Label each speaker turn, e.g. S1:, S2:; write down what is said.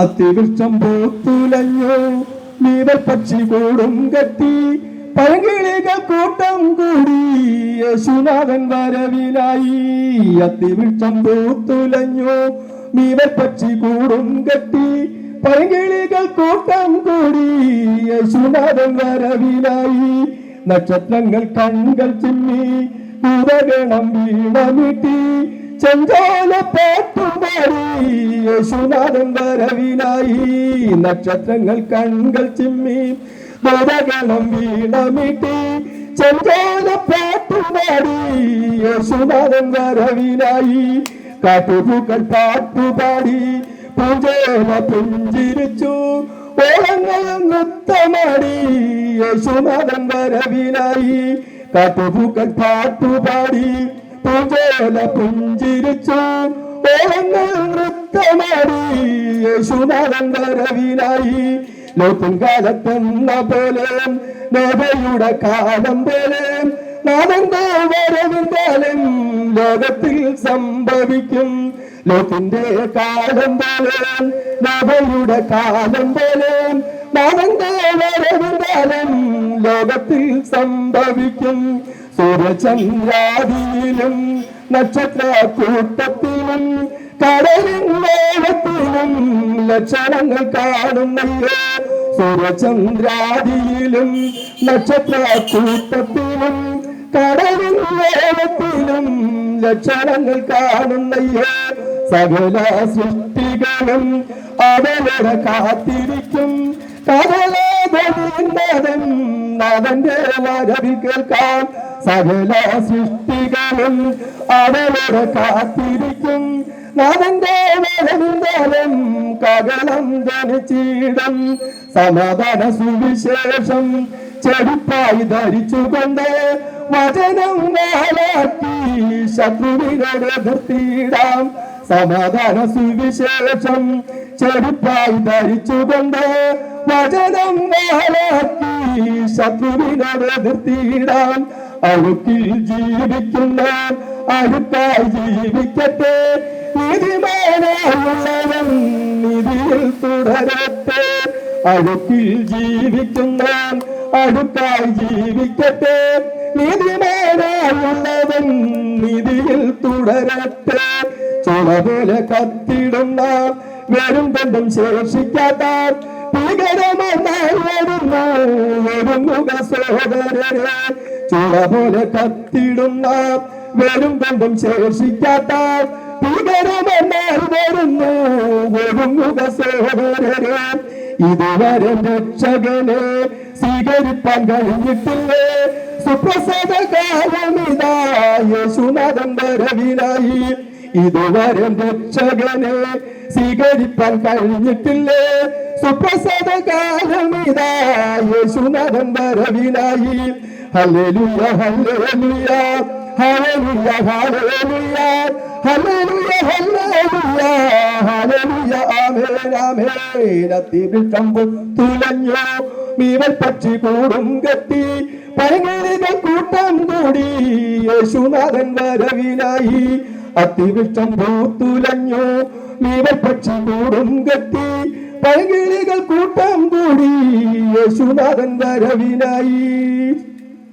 S1: അത്തിവൃക്ഷം പൂത്തുലഞ്ഞു നീവൽ പക്ഷി കൂടും കെട്ടി പഴങ്കിളികൾ കൂട്ടം കൂടി യേശുനാഥൻ വരവിനായി അത്തിവൃക്ഷം പൂത്തുലഞ്ഞു നീവൽ പക്ഷി കൂടും കെട്ടി പഴങ്കിളികൾ കൂട്ടം കൂടി യേശുനാഥൻ വരവിലായി. നക്ഷത്രങ്ങൾ കണ്ണുകൾ ചിമ്മി പൂതഗണം വീണമിട്ടി ചെഞ്ചോല പാട്ടുമാടി യേശുനാഥൻ വരവിനായി നക്ഷത്രങ്ങൾ കൺകൾ ചിമ്മി. മരകണം വീണമിട്ടി. ചെഞ്ചോല പാട്ടുമാടി യേശുനാഥൻ വരവിനായി കാട്ടുപൂക്കൾ പാട്ടുപാടി പൂജോല പുഞ്ചിരിച്ചു. ഓളങ്ങൾ നൃത്തമാടി. യേശുനാഥൻ വരവിനായി കാട്ടുപൂക്കൾ പാട്ടുപാടി പൂജോല പുഞ്ചിരിച്ചു ഓളങ്ങൾ നൃത്തമാടി. യേശുനാഥന്തരവിനായി ലോകം പോലെ നേതയുടെ കാലം പോലെ നാടന്റെ വരവിന്താലും ലോകത്തിൽ സംഭവിക്കും. ലോകത്തിന്റെ കാലം പോലെ നോബയുടെ കാലം പോലെ നാടന്റെ വരവിന്താലും ലോകത്തിൽ സംഭവിക്കും. സൂര്യചന്ദ്രാദിയിലും നക്ഷത്ര കൂട്ടത്തിലും കടലിൻ മേളത്തിലും ലക്ഷണങ്ങൾ കാണുന്നല്ലോ. സൂര്യചന്ദ്രാദിയിലും നക്ഷത്ര കൂട്ടത്തിലും കടലിൻ മേളത്തിലും ലക്ഷണങ്ങൾ കാണുന്നയ്യോ സകല സൃഷ്ടികളും അവരുടെ കാത്തിരിക്കും. കടലാതൻ അവന്റെ വരവി കേൾക്കാൻ സകല സൃഷ്ടികളും അവളുടെ കാത്തിരിക്കും. നാഥന്റെ വരവിന്താലും കകളം ജനിച്ചിടം. സമാധാന സുവിശേഷം ചെടുപ്പായി ധരിച്ചുകൊണ്ട് വചനം വാലാക്കി ശത്രുവിനെ നിർത്തിയിടാം. സമാധാന സുവിശേഷം ചെടുപ്പായി ധരിച്ചുകൊണ്ട് വചനം വാലാക്കി ശത്രുവിനോട് നിർത്തിയിടാം അഴുക്കിൽ ജീവിക്കുന്ന അഴുക്കായി ജീവിക്കട്ടെ. നീതിമാനായുള്ളവൻ നിധിയിൽ തുടരട്ടെ. അഴുക്കിൽ ജീവിക്കുന്ന അഴുക്കായി ജീവിക്കട്ടെ. നീതിമാനായുള്ളവൻ നിധിയിൽ തുടരട്ടെ. ചുള പോലെ കത്തിടുന്ന വെറും ബന്ധം ശേഷിക്കാത്ത ഭീകരമെന്നായി വരുന്നു ഒരുങ്ങുക സഹോദരരെ ചുള പോലെ കത്തിടുന്ന വെറും ബന്ധം ശേഷിക്കാത്ത ഭീകരമെന്നാൽ വരുന്നു. ഒരുങ്ങുക സഹോദരരെ ഇതുവരെ രക്ഷകനെ സ്വീകരിപ്പാൻ കഴിഞ്ഞിട്ടില്ലേ? സുപ്രസാദ കാലമിതാ യേശുനാഥൻ വരവിനായി ഇതുവരെ രക്ഷകനെ സ്വീകരിപ്പാൻ കഴിഞ്ഞിട്ടില്ലേ? സുപ്രസാദ കാലമിതാ യേശുനാഥൻ വരവിനായി ഹല്ലേലൂയ ഹല്ലേലൂയ തുലഞ്ഞു മീവൽ പക്ഷി കൂടും കെട്ടി പഴങ്ങളികൾ കൂട്ടം കൂടി യേശുനാഥൻ വരവിനായി പൂത്തുലഞ്ഞു മീവൽ പക്ഷി കൂടും കെട്ടി പഴകിളികൾ കൂട്ടം കൂടി യേശുനാഥൻ വരവിനായി.